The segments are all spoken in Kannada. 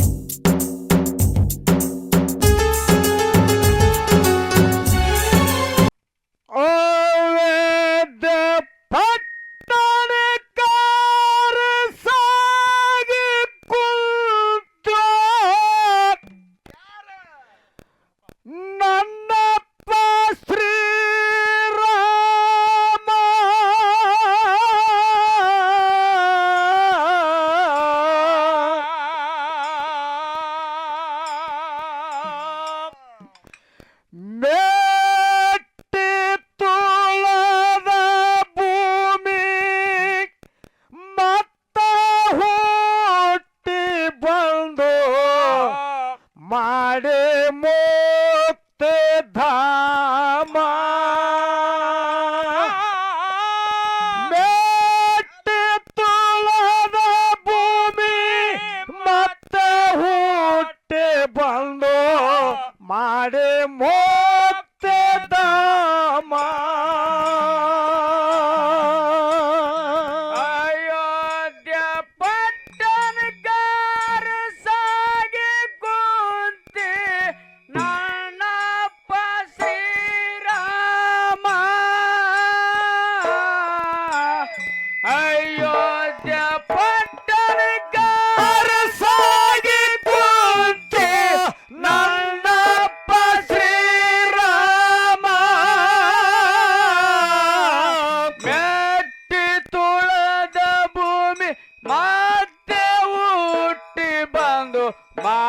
you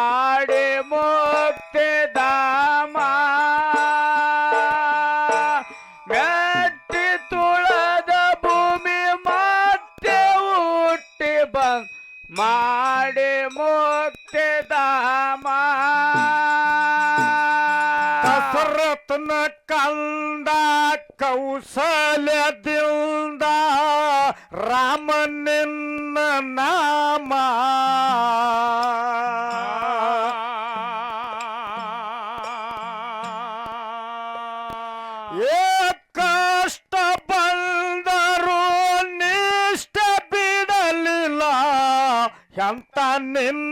ಮಾಡಿ ಮುಕ್ತಿ ಧಾಮ. ಗಟ್ಟಿ ತುಳದ ಭೂಮಿ ಮತ್ತೆ ಹುಟ್ಟಿ ಬಂದ್ ಮಾಡಿ ಮುಕ್ತಿ ಧಾಮ. ದಸರತನ ಕಂದ ಕೌಶಲ್ಯದಿಂದ ರಾಮ ನಾಮ. men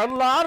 আল্লাহ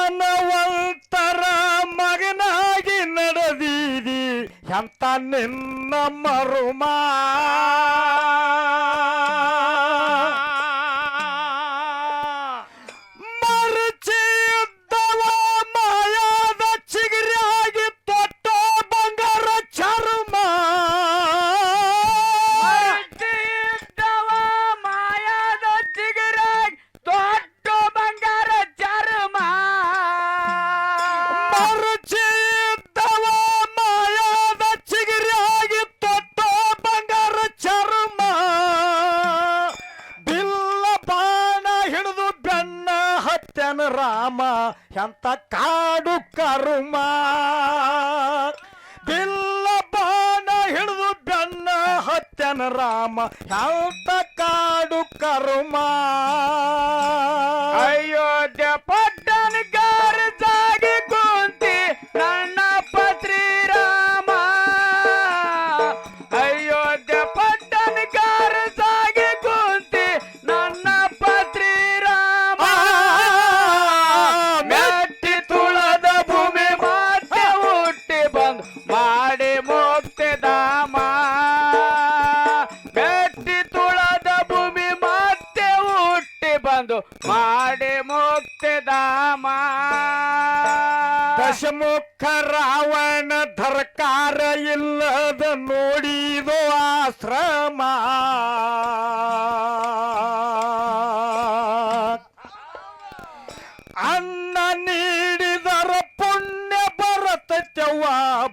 ದಾನವಂತರ ಮಗನಾಗಿ ನಡೆದೀರಿ ಎಂತ ನಿನ್ನ ಮರುಮಾ? ಕೆಂತ ಕಾಡು ಕರುಮ. ಬಿಲ್ಲ ಬಾಣ ಹಿಡಿದು ಬೆನ್ನ ಹತ್ಯನ ರಾಮ. ಕೆಂತ ಕಾಡು ಕರುಮ. ಅಯೋಧ್ಯ ಪಟ್ಟ பாடுமோ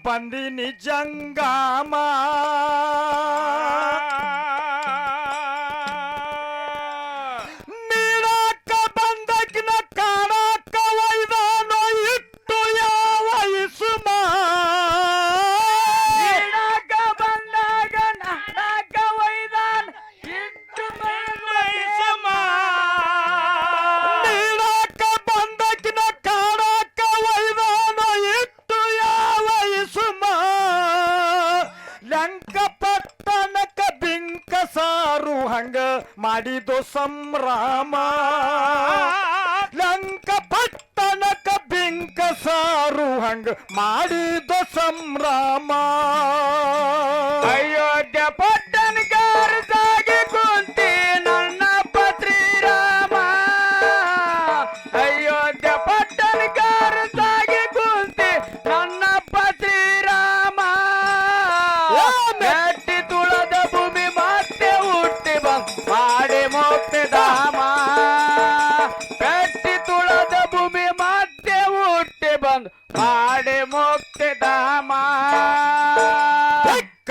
పంది నిజంగా మా ಮಾಡಿದೋ ಸಂಭ್ರಾಮ. ಲಂಕ ಪಟ್ಟಣಕ ಬಿಂಕ ಸಾರು ಹಂಗ ಮಾಡಿದೋ ಸಂಭ್ರಾಮ.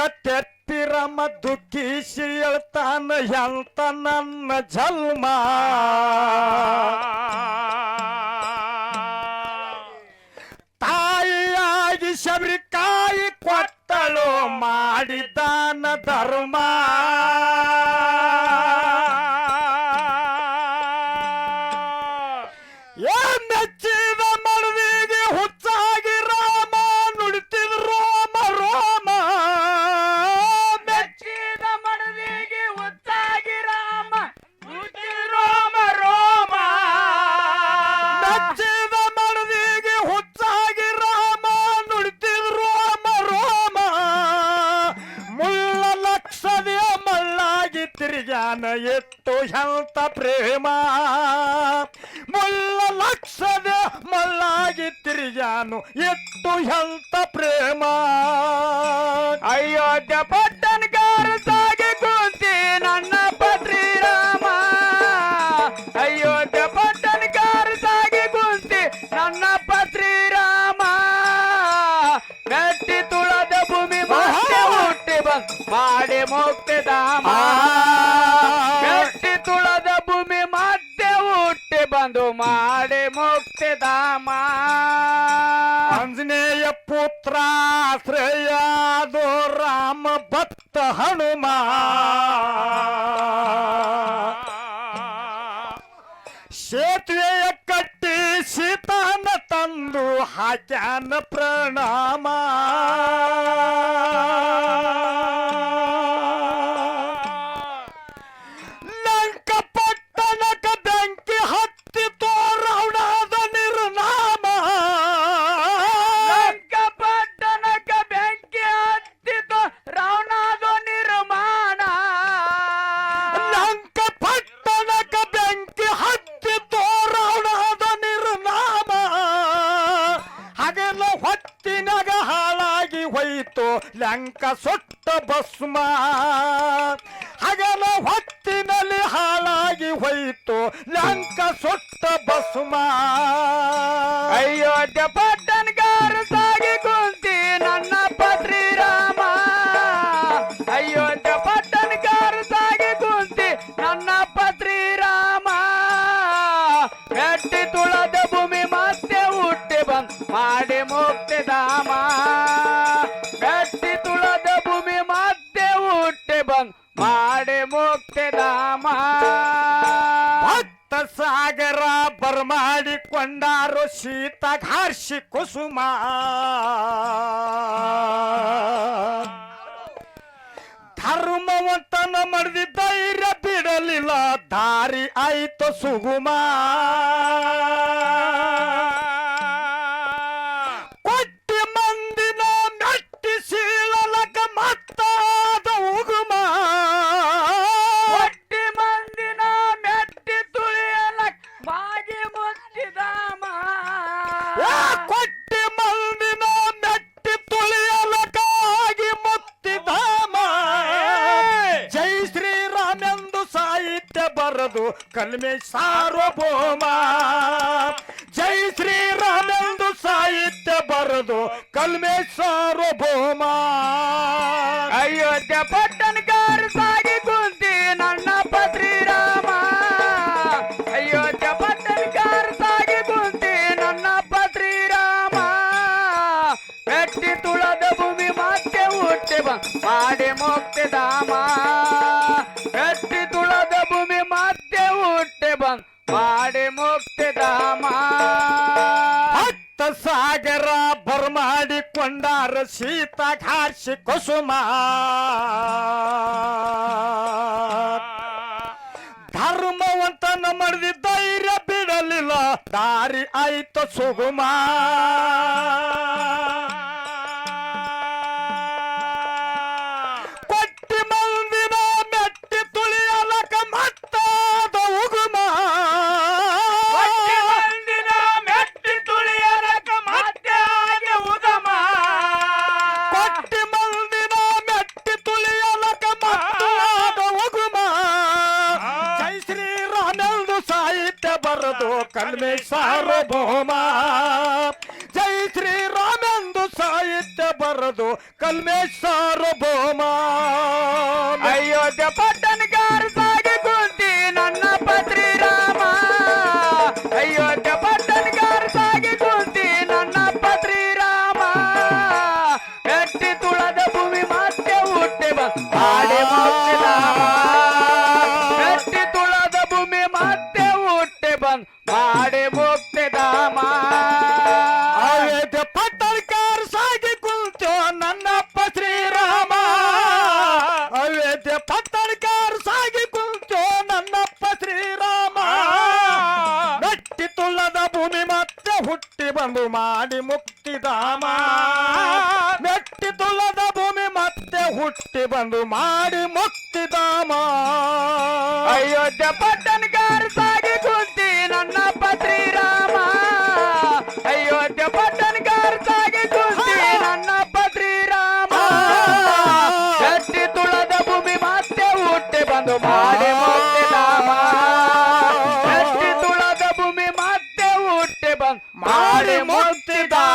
ಕತ್ತೆತ್ತಿರಮ ದುಃಖಿಸಿ ಹೇಳ್ತಾನ ಎಂತ ನನ್ನ ಜನ್ಮ? ತಾಯಿಯಾಗಿ ಶಬರಿಕಾಯಿ ಕೊತ್ತಳು ಮಾಡಿದಾನ ಧರ್ಮ. ఎంత ಪ್ರೇಮ ಮುಳ್ಳ ಲಕ್ಷದೆ ಮಲ್ಲಾಗಿ ತಿರುಗಾನು ಎತ್ತು ಎಂತ ಪ್ರೇಮ ಅಯೋಧ್ಯ ಒಂದು ಮಾಡಿ ಮುಕ್ತಿದ ಆಂಜನೇಯ ಪುತ್ರ ಶ್ರೇಯಾದೋ ರಾಮ ಭಕ್ತ ಹನುಮ. ಸೇತುವೆಯ ಕಟ್ಟಿ ಸೀತಾನ ತಂದು ಹಾಕ್ಯಾನ ಪ್ರಣಾಮ. ಹೊತ್ತಿನಾಗ ಹಾಳಾಗಿ ಹೋಯಿತು, ಲಂಕ ಸೊಟ್ಟ ಭಸ್ಮ. ಹಗಲ ಹೊತ್ತಿನಲ್ಲಿ ಹಾಳಾಗಿ ಹೋಯಿತು, ಲಂಕ ಸೊಟ್ಟ ಭಸ್ಮ. ಅಯ್ಯೋ ಪಟ್ಟಣಗಾರ ಹಾರ್ಸಿ ಕುಸುಮ. ಧರ್ಮವಂತನ ಮಡ್ದಿ ಧೈರ್ಯ ಬಿಡಲಿಲ್ಲ ದಾರಿ ಆಯ್ತು ಸುಗುಮ. ಬರದು ಕಲ್ಮೆ ಸಾರ್ವಭೌಮ. ಜೈ ಶ್ರೀರಾಮೆಂದು ಸಾಹಿತ್ಯ ಬರದು ಕಲ್ಮೆ ಸಾರ್ವಭೌಮ. ಅಯೋಧ್ಯ ಪಟ್ಟನ್ ಸಾಗಿ ಕುಂತಿ ನನ್ನ ಶ್ರೀರಾಮ ಅಯೋಧ್ಯ ಪಟ್ಟಣಗಾರ ಸಾಗಿ ಕುಂತಿ ನನ್ನ ಪತ್ರಿ ರಾಮ ಕಟ್ಟಿ ತುಳದ ಭೂಮಿ ಮತ್ತೆ ಹುಟ್ಟಿ ಮಾಡಿ ಮುಕ್ತಿ ಹಾರ್ಸಿ ಕುಸುಮ ಧರ್ಮವಂತನ ಮಡ್ದಿ ಧೈರ್ಯ ಬಿಡಲಿಲ್ಲ ದಾರಿ ಆಯ್ತು ಸುಗುಮ ಬರದು ಕಲ್ಮೆ ಸಾರ್ವಭೌಮ ಜೈ ಶ್ರೀರಾಮೆಂದು ಸಾಹಿತ್ಯ ಬರದು ಕಲ್ಮೆ ಸಾರ್ವಭೌಮ ಅಯೋಧ್ಯ ಪಟ್ಟಣಗಾರ ಹುಟ್ಟಿ ಬಂದು ಮಾಡಿ ಮುಕ್ತಿದಾಮ ಅಯೋಧ್ಯ ಪಟ್ಟಣಗಾರ ಸಾಗಿ ಕುಂತಿ ನನ್ನ ಶ್ರೀರಾಮ ಅಯೋಧ್ಯ ಪಟ್ಟಣಗಾರ ಸಾಗಿ ಕುಂತಿ ನನ್ನ ಶ್ರೀರಾಮ ಗಟ್ಟಿ ತುಳದ ಭೂಮಿ ಮತ್ತೆ ಹುಟ್ಟಿ ಬಂದು ಮಾಡಿ ಮುಕ್ತಿಧಾಮ ಗಟ್ಟಿ ತುಳದ ಭೂಮಿ ಮತ್ತೆ ಹುಟ್ಟಿ ಬಂದು ಮಾಡಿ ಮುಕ್ತಿಧಾಮ